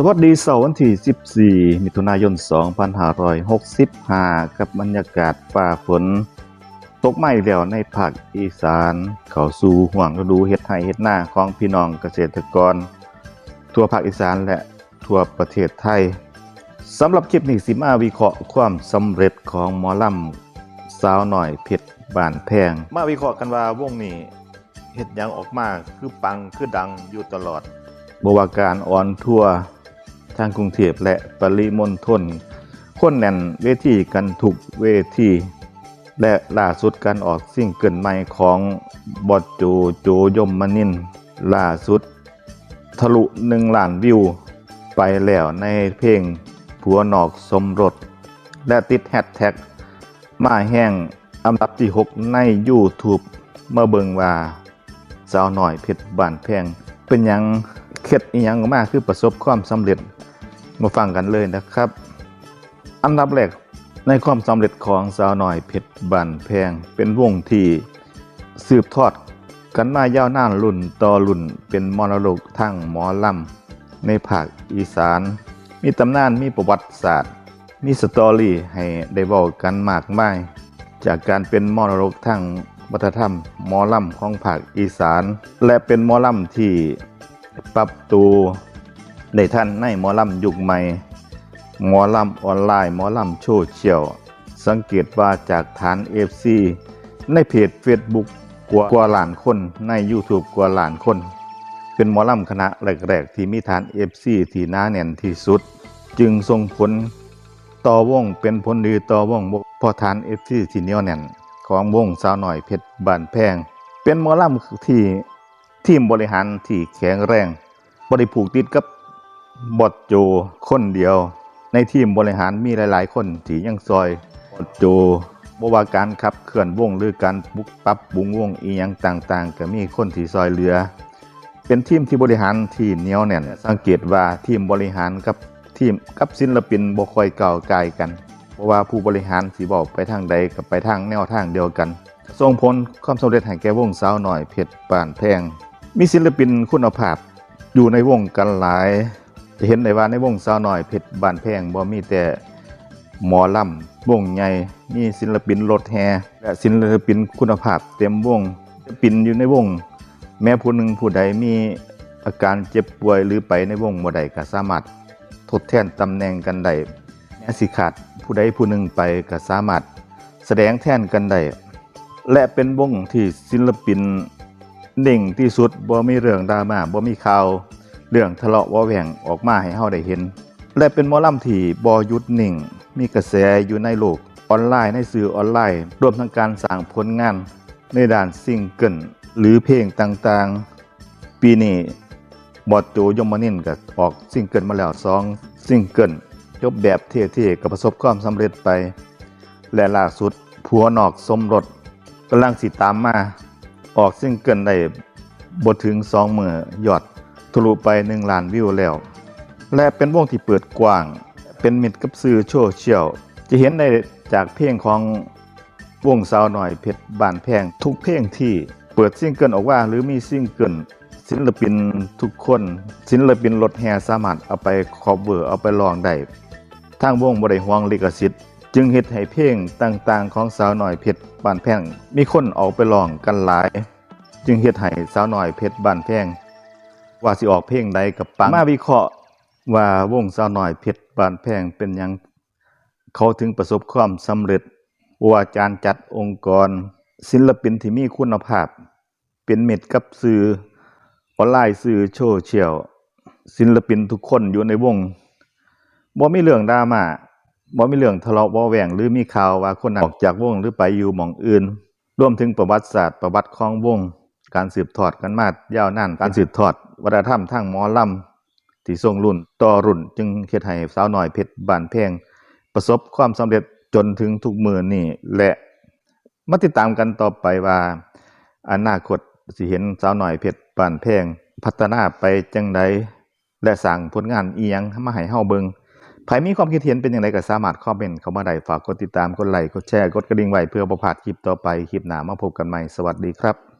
สวัสดีเสาร์วันที่ 14 มิถุนายน 2565 กับบรรยากาศฟ้าฝน ตกไม่แล้วในภาคอีสาน เขาสู่ห่วงฤดูเฮ็ดไร่เฮ็ดนาของพี่น้องเกษตรกร ทั่วภาคอีสานและทั่วประเทศไทยสำหรับคลิปนี้สิมาวิเคราะห์ความสำเร็จของหมอลำสาวหน่อยเพชรบานแพง มาวิเคราะห์กันว่าวงนี้เฮ็ดยังออกมาคือปังคือดังอยู่ตลอดบวาการออนทัวร์ ทางกรุงเทพและปริมณฑลคนแน่นเวทีกันทุกเวทีและล่าสุดการออกซิ่งเกิลใหม่ของบอดโจโจยมมนินล่าสุด ทะลุหนึ่งล้านวิว ไปแล้วในเพลงผัวนอกสมรส และติดแฮชแท็กมาแห้งอันดับที่ 6 ใน YouTube เมื่อเบิงว่า สาวหน่อยเพชรบ้านแพง เป็นยังเคล็ดอียังออกคือประสบความสำเร็จ มาฟังกันเลยนะครับ อันดับแรกในความสำเร็จของสาวหน่อยเพชรบ้านแพงเป็นวงที่สืบทอดกันมายาวนานรุ่นต่อรุ่นเป็นมรดกทางหมอลำในภาคอีสาน มีตำนานมีประวัติศาสตร์ มีสตอรี่ให้ได้เว้ากันมากมาย จากการเป็นมรดกทางวัฒนธรรมหมอลำของภาคอีสาน และเป็นหมอลำที่ปรับตัว ได้ทันในหมอลำยุคใหม่ หมอลำออนไลน์หมอลำโซเชียลสังเกตว่าจากฐาน FC ในเพจ Facebook กว่ากว่าล้านคนใน YouTube กว่าล้านคน เป็นหมอลำคณะแรกๆ ที่มีฐาน FC ที่หน้าแน่นที่สุด จึงส่งผลต่อวงเป็นผลดีต่อวงเพอฐาน FC ที่เหนียวแน่น ของวงสาวหน่อยเพชรบานแพง เป็นหมอลำที่ทีมบริหารที่แข็งแรงบริผูกติดกับ บดโจคนเดียว ในทีมบริหารมีหลาย ๆ คนที่ยังซอยบดโจบ่ว่าการขับเคลื่อนวงหรือการบุกปรับปรุงวงอีหยังต่างๆ ก็มีคนที่ซอยเหลือ เป็นทีมที่บริหารที่เหนียวแน่นสังเกตว่าทีมบริหารกับทีมกับศิลปินบ่ค่อยเก่าวกายกัน เพราะว่าผู้บริหารสิบอกไปทางใดกับไปทางแนวทางเดียวกันส่งผลความสำเร็จให้แก่วงสาวหน่อยเพชรป่านแพง มีศิลปินคุณภาพอยู่ในวงกันหลาย จะเห็นได้ว่าในวงสาวหน่อยเพชรบานแพงบ่มีแต่หมอลำวงใหญ่มีศิลปินรถแฮและศิลปินคุณภาพ เต็มวงศิลปินอยู่ในวง แม้ผู้หนึ่งผู้ใดมีอาการเจ็บป่วยหรือไปในวงบ่ใดก็สามารถทดแทนตำแหน่งกันได้แม้สิขาดผู้ใดผู้หนึ่งไปก็สามารถแสดงแทนกันได้และเป็นวงที่ศิลปินเด่งที่สุดบ่มีเรื่องดราม่าบ่มีข่าว เรื่องทะเลาะว้าแหว่งออกมาให้เฮาได้เห็น และเป็นมอลำที่บ่หยุดนิ่ง มีกระแสอยู่ในโลกออนไลน์ในสื่อออนไลน์รวมทั้งการสร้างผลงาน ในด้านซิงเกิลหรือเพลงต่างๆ ปีนี้บอดโจยมนินก็ออกซิงเกิลมาแล้ว2ซิงเกิลจบแบบเท่ๆก็ประสบความสำเร็จไป และล่าสุดผัวนอกสมรสกำลังสิตามมา ออกซิงเกิลได้บ่ถึง2มื้อยอด ทะลุไป1ล้านวิวแล้ว และเป็นวงที่เปิดกว้าง เป็นมิตรกับสื่อโซเชียลจะเห็นได้จากเพลงของวงสาวหน่อยเพชรบานแพง ทุกเพลงที่เปิดซิงเกิลออกว่าหรือมีซิงเกิลศิลปินทุกคน ศิลปินรถแห่สามารถเอาไปคอเวอร์เอาไปลองได้ทางวงบ่ได้ห่วงลิขสิทธิ์จึงเฮ็ดให้เพลงต่างๆ ของสาวหน่อยเพชรบานแพง มีคนเอาไปลองกันหลาย จึงเฮ็ดให้สาวหน่อยเพชรบานแพง ว่าสิออกเพลงใดกับปังมาวิเคราะห์ว่าวงสาวน้อยเพชรบานแพงเป็นหยังเขาถึงประสบความสำเร็จว่าการจัดองค์กร ศิลปินที่มีคุณภาพ เป็นเม็ดกับสื่อออนไลน์สื่อโซเชียลศิลปินทุกคนอยู่ในวงบ่มีเรื่องดราม่าบ่มีเรื่องทะเลาะเว้าแหว่งหรือมีข่าวว่าคนนั้นออกจากวงหรือไปอยู่หม่องอื่น รวมถึงประวัติศาสตร์ประวัติของวง การสืบทอดกันมายาวนานการสืบทอด วัฒนธรรมทางหมอลำที่ทรงรุ่นต่อรุ่น จึงเฮ็ดให้สาวหน้อยเพชรบานแพงประสบความสำเร็จจนถึงทุกมือนี่และมาติดตามกันต่อไปว่าอนาคตสิเห็นสาวหน้อยเพชรบานแพงพัฒนาไปจังใดและสร้างผลงานอียังมาให้เฮาเบิงใครมีความคิดเห็นเป็นอย่างไรก็สามารถคอมเมนต์เข้ามาได้ฝากกดติดตามกดไลค์กดแชร์กดกระดิ่งไว้เพื่อบ่พลาดคลิปต่อไปคลิปหน้ามาพบกันใหม่สวัสดีครับ